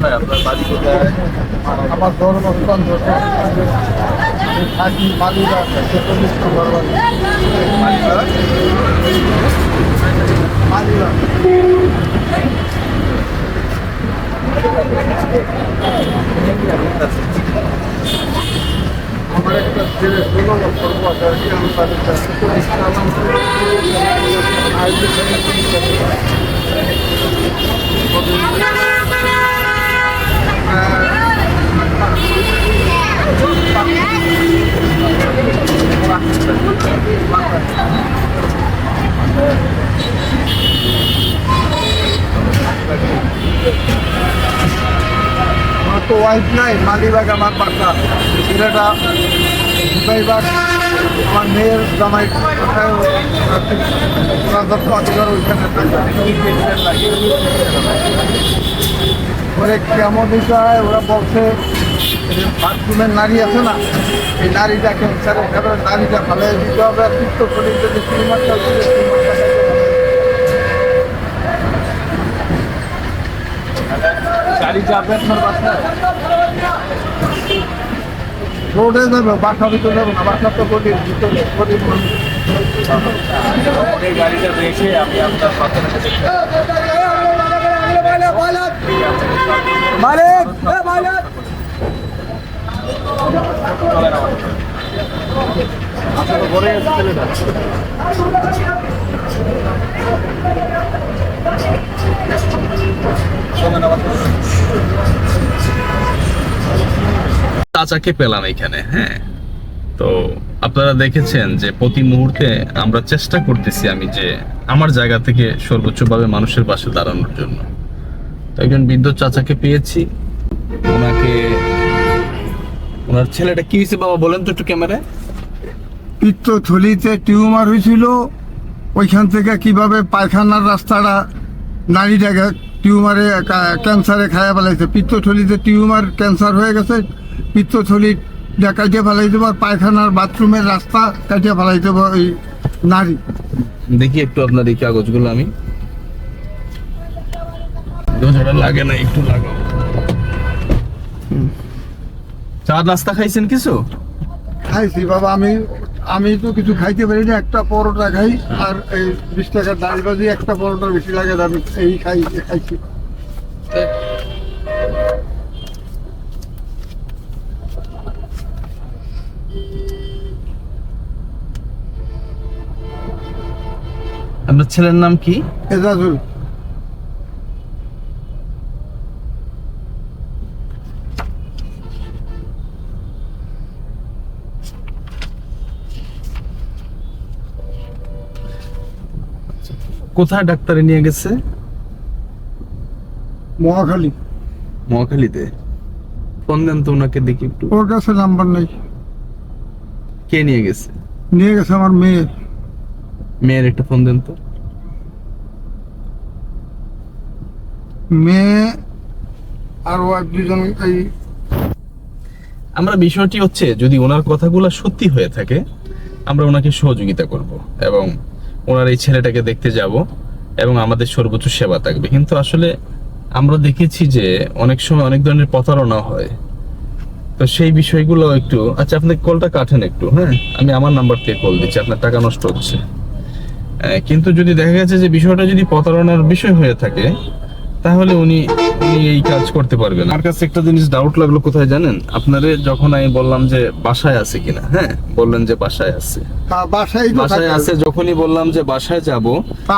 আপনার বাড়ি কোথায় আমার যশোর। আমি থাকি মালিবাগ চল্লিশ নম্বর আমার একটা ছেলে, ষোলো বছর বয়স আর কি আমি বাড়িতে আছি। তো তো ওয়াইফ নাই মালিবাগ আমার বাসা ছেলেটা দুবাইবাগ আমার মেয়ের জামাই কোথায় রাজত্ব অধিকার ওইখানে থাকে। ওরে কেমন বিষয় ওরা বলছে যে বাথরুমের নারী আছে না, এই নারীটা ক্যান্সারের কারণে নারীটা ভালো দিতে হবে আর শরীর যদি আপনার রোডে যাবে, বাসা ভিতরে যাবে না, বাসা তো গলির ভিতরে গরিব গাড়িটা আমি আপনার কাছে মালিক এ মালিক চলেন আমার সাথে। আপনার ঘরে আছে ছেলেটা চলেন আমার সাথে। চাচাকে পেলাম এখানে হ্যাঁ। তো আপনারা দেখেছেন যে প্রতি মুহূর্তে আমরা চেষ্টা করতেছি আমি যে আমার জায়গা থেকে সর্বোচ্চভাবে মানুষের পাশে দাঁড়ানোর জন্য। তো একজন বৃদ্ধ চাচাকে পেয়েছি। ওনাকে ওনার ছেলেটা কি হয়েছে বাবা, বলেন তো একটু ক্যামেরায়। পিত্তথলিতে টিউমার হয়েছিল ওইখান থেকে কীভাবে পায়খানার রাস্তাটা নারীটাকে টিউমারে কা- ক্যান্সারে খাইয়া ফেলাইছে। পিত্তথলিতে টিউমার ক্যান্সার হয়ে গেছে পিত্তথলি কাটিয়ে ফেলাইতে আর পায়খানার বাথরুমের রাস্তা কাটিয়ে ফেলাইতে ওই নারী। দেখি একটু আপনার এই কাগজগুলো আমি। লাগে না একটু লাগাও। হুম। চা নাস্তা খাইছেন কিছু? খাইছি বাবা আমি আমি তো কিছু খাইতে পারি না একটা পরোটা খাই আর এই বিশ টাকার ডাল বাজি একটা পরোটা বেশি লাগে আমি এই খাই খাইছি। আপনার ছেলের নাম কি? এজাজুল। কোথায় ডাক্তারে নিয়ে গেছে? মহাখালী। মহাখালীতে? ফোন দেন তো ওনাকে দেখি একটু। ওর কাছে নাম্বার নেই। কে নিয়ে গেছে? নিয়ে গেছে আমার মেয়ে। মেয়ের একটা ফোন দেন তো। মেয়ে আর ওয়াইফ দুজন এই আমরা বিষয়টি হচ্ছে যদি ওনার কথাগুলো সত্যি হয়ে থাকে আমরা ওনাকে সহযোগিতা করব এবং ওনার এই ছেলেটাকে দেখতে যাব এবং আমাদের সর্বোচ্চ সেবা থাকবে। কিন্তু আসলে আমরা দেখেছি যে অনেক সময় অনেক ধরনের প্রতারণা হয়। তো সেই বিষয়গুলো একটু আচ্ছা আপনি কলটা কাটেন একটু হ্যাঁ? আমি আমার নাম্বার থেকে কল দিচ্ছি, আপনার টাকা নষ্ট হচ্ছে। কিন্তু যদি দেখা গেছে যে বিষয়টা যদি প্রতারণার বিষয় হয়ে থাকে তাহলে উনি উনি এই কাজ করতে পারবেন। আমার কাছে একটা জিনিস ডাউট লাগল কোথায় জানেন? আপনারে যখন আমি বললাম যে বাসায় আছে কিনা হ্যাঁ? বললেন যে বাসায় আছে। বাসায়। আছে যখনই বললাম যে বাসায় যাব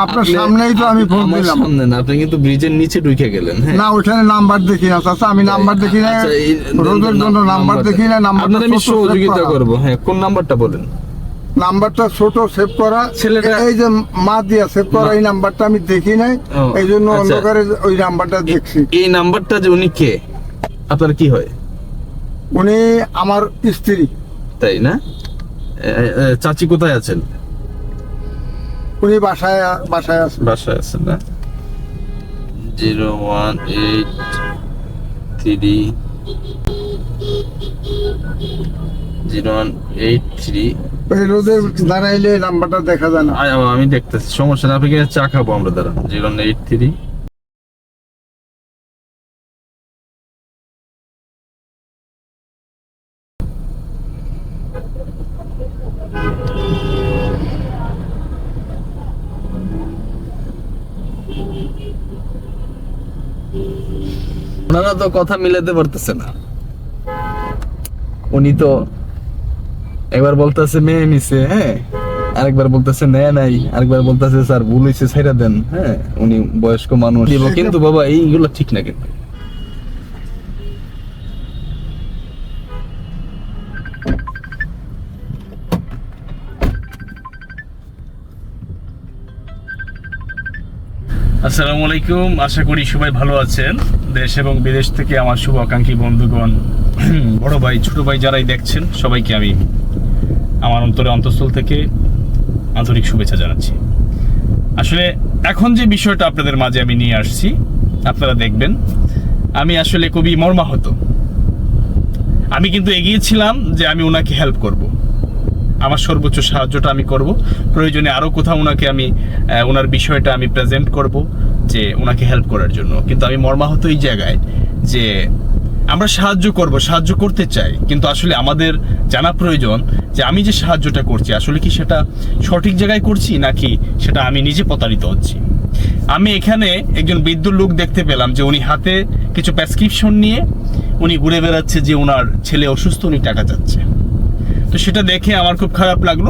আপনার সামনেই তো আমি ফোন দিলাম। সামনে না আপনি কিন্তু ব্রিজের নিচে ঢুকে গেলেন হ্যাঁ? না ওইখানে নাম্বার দেখি না চাচা আমি নাম্বার দেখি না। আচ্ছা, রোদের জন্য নাম্বার দেখি না আপনার আমি সহযোগিতা করা। করব হ্যাঁ কোন নাম্বারটা বলেন? নাম্বারটা ছোট সেভ করা। এই যে মা দিয়া সেভ করা এই নাম্বারটা আমি দেখি নাই। এই জন্য আচ্ছা। অন্ধকারে ওই নাম্বারটা দেখছি। এই নাম্বারটা যে উনি কে? আপনার কি হয়? উনি আমার স্ত্রী। তাই না? চাচি কোথায় আছেন? উনি বাসায় বাসায় আছে বাসায় আছেন না? Zero one eight three zero one eight three দাঁড়াইলে নাম্বারটা দেখা যায় আমি দেখতেছি। সমস্যা না, আপনি চা খাব আমরা দাঁড়া জিরো এইট থ্রি। তো কথা মিলাতে পারতেছে না। উনি তো একবার বলতেছে মেয়ে নিছে হ্যাঁ? আরেকবার বলতেছে নেয় নাই আরেকবার বলতেছে স্যার ভুল হয়েছে ছাইরা দেন। হ্যাঁ উনি বয়স্ক মানুষ। কিন্তু বাবা এইগুলো ঠিক না কিন্তু। আসসালামু আলাইকুম আশা করি সবাই ভালো আছেন। দেশ এবং বিদেশ থেকে আমার শুভাকাঙ্ক্ষী বন্ধুগণ বড় ভাই ছোট ভাই যারাই দেখছেন সবাইকে আমি আমার অন্তরে অন্তঃস্থল থেকে আন্তরিক শুভেচ্ছা জানাচ্ছি। আসলে এখন যে বিষয়টা আপনাদের মাঝে আমি নিয়ে আসছি, আপনারা দেখবেন, আমি আসলে খুবই মর্মাহত। আমি কিন্তু এগিয়েছিলাম যে আমি ওনাকে হেল্প করব। আমার সর্বোচ্চ সাহায্যটা আমি করব। প্রয়োজনে আরও কোথাও ওনাকে আমি ওনার বিষয়টা আমি প্রেজেন্ট করব যে ওনাকে হেল্প করার জন্য। কিন্তু আমি মর্মাহত এই জায়গায় যে আমরা সাহায্য করব, সাহায্য করতে চাই। কিন্তু আসলে আমাদের জানা প্রয়োজন যে আমি যে সাহায্যটা করছি, আসলে কি সেটা সঠিক জায়গায় করছি, নাকি সেটা আমি নিজে প্রতারিত হচ্ছি? আমি এখানে একজন বৃদ্ধ লোক দেখতে পেলাম যে উনি হাতে কিছু প্রেসক্রিপশন নিয়ে উনি ঘুরে বেড়াচ্ছে যে ওনার ছেলে অসুস্থ, উনি টাকা চাচ্ছে। তো সেটা দেখে আমার খুব খারাপ লাগল।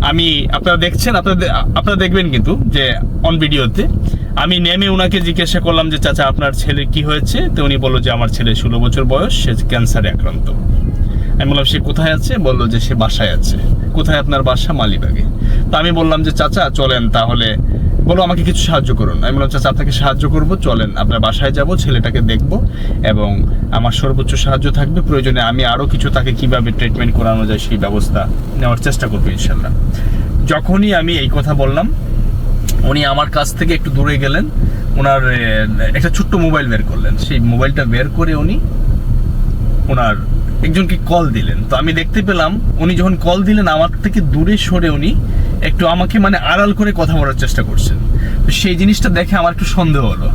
আমি, আপনারা দেখছেন, আপনারা আপনারা দেখবেন কিন্তু যে অন ভিডিওতে আমি নেমে ওনাকে জিজ্ঞাসা করলাম যে, চাচা, আপনার ছেলে কি হয়েছে? তো উনি বলল যে, আমার ছেলে ষোলো বছর বয়স, সে ক্যান্সারে আক্রান্ত। আমি বললাম, সে কোথায় আছে? বলল যে, সে বাসায় আছে। কোথায় আপনার বাসা? মালিবাগে। তা আমি বললাম যে, চাচা, চলেন তাহলে বলো, আমাকে কিছু সাহায্য করুন। আমি বললাম, চাচা, আপনাকে সাহায্য করব, চলেন, আপনার বাসায় যাব, ছেলেটাকে দেখব এবং আমার সর্বোচ্চ সাহায্য থাকবে। প্রয়োজনে আমি আরও কিছু তাকে কীভাবে ট্রিটমেন্ট করানো যায়, সেই ব্যবস্থা নেওয়ার চেষ্টা করব ইনশাল্লাহ যখনই আমি এই কথা বললাম, উনি আমার কাছ থেকে একটু দূরে গেলেন। ওনার একটা ছোট্ট মোবাইল বের করলেন। সেই মোবাইলটা বের করে উনি ওনার একজনকে কল দিলেন। তো আমি দেখতে পেলাম, উনি যখন কল দিলেন, আমার থেকে দূরে সরে উনি একটু আমাকে মানে আড়াল করে কথা বলার চেষ্টা করছেন। সেই জিনিসটা দেখে আমার একটু সন্দেহ হলো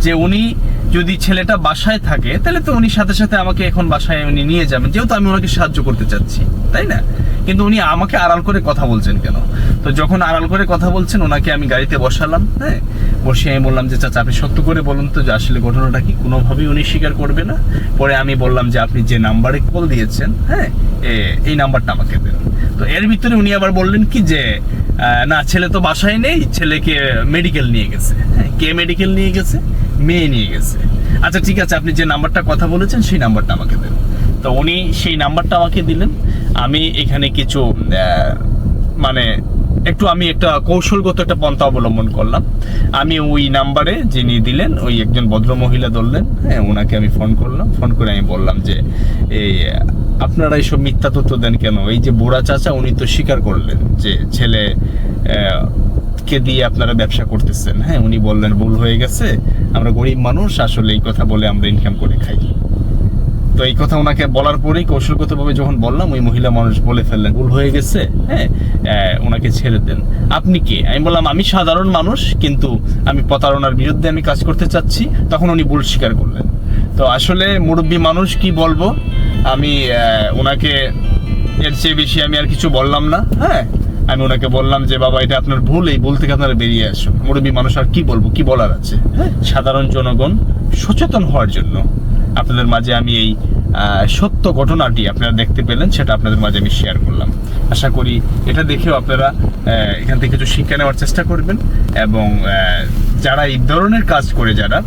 যে উনি যদি ছেলেটা বাসায় থাকে, তাহলে তো উনি সাথে সাথে আমাকে এখন বাসায় উনি নিয়ে যাবেন, যেহেতু আমি ওনাকে সাহায্য করতে চাচ্ছি, তাই না? কিন্তু উনি আমাকে আড়াল করে কথা বলছেন কেন? তো যখন আড়াল করে কথা বলছেন, ওনাকে আমি গাড়িতে বসালাম হ্যাঁ? বসে আমি বললাম যে, চাচা, আপনি সত্য করে বলুন তো যে, আসলে ঘটনাটা কি কোনোভাবেই উনি স্বীকার করবে না? পরে আমি বললাম যে, আপনি যে নাম্বারে কল দিয়েছেন হ্যাঁ এই নাম্বারটা আমাকে দেন। তো এর ভিতরে উনি আবার বললেন কি যে না, ছেলে তো বাসায় নেই, ছেলেকে মেডিকেল নিয়ে গেছে। হ্যাঁ কে মেডিকেল নিয়ে গেছে? মেয়ে নিয়ে গেছে। আচ্ছা ঠিক আছে, আপনি যে নাম্বারটা কথা বলেছেন, সেই নাম্বারটা আমাকে দেন। তো উনি সেই নাম্বারটা আমাকে দিলেন। আমি এখানে কিছু মানে একটু আমি একটা কৌশলগত একটা পন্থা অবলম্বন করলাম। আমি ওই নাম্বারে যিনি দিলেন, ওই একজন ভদ্র মহিলা ধরলেন হ্যাঁ ওনাকে আমি ফোন করলাম। ফোন করে আমি বললাম যে, এই, আপনারা এইসব মিথ্যা তথ্য দেন কেন? এই যে বুড়া চাচা, উনি তো স্বীকার করলেন যে ছেলে কে দিয়ে আপনারা ব্যবসা করতেছেন। হ্যাঁ উনি বললেন, ভুল হয়ে গেছে। আমরা গরিব মানুষ, আসলে এই কথা বলে আমরা ইনকাম করে খাই। তো এই কথা ওনাকে বলার পরেই কৌশলগতভাবে যখন বললাম, ওই মহিলা মানুষ বলে ফেললেন, ভুল হয়ে গেছে হ্যাঁ ওনাকে ছেড়ে দেন। আপনি কে? আমি বললাম, আমি সাধারণ মানুষ, কিন্তু আমি প্রতারণার বিরুদ্ধে আমি কাজ করতে চাচ্ছি। তখন উনি ভুল স্বীকার করলেন। তো আসলে মুরব্বী মানুষ কি বলব? আমি ওনাকে এর চেয়ে বেশি আমি আর কিছু বললাম না হ্যাঁ? আমি ওনাকে বললাম যে, বাবা, এটা আপনার ভুল, এই ভুল থেকে আপনারা বেরিয়ে আসুন। মুরব্বী মানুষ আর কি বলব? কি বলার আছে? হ্যাঁ সাধারণ জনগণ সচেতন হওয়ার জন্য। আপনাদের মাঝে আমি এই সত্য ঘটনাটি আপনারা দেখতে পেলেন, সেটা আপনাদের মাঝে আমি শেয়ার করলাম। আশা করি এটা দেখেও আপনারা এখান থেকে কিছু শিক্ষা নেওয়ার চেষ্টা করবেন এবং যারা এই ধরনের কাজ করে যারা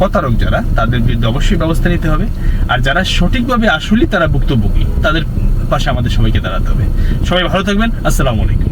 প্রতারক যারা, তাদের বিরুদ্ধে অবশ্যই ব্যবস্থা নিতে হবে। আর যারা সঠিকভাবে আসলেই তারা ভুক্তভোগী, তাদের পাশে আমাদের সবাইকে দাঁড়াতে হবে। সবাই ভালো থাকবেন। আসসালামু আলাইকুম।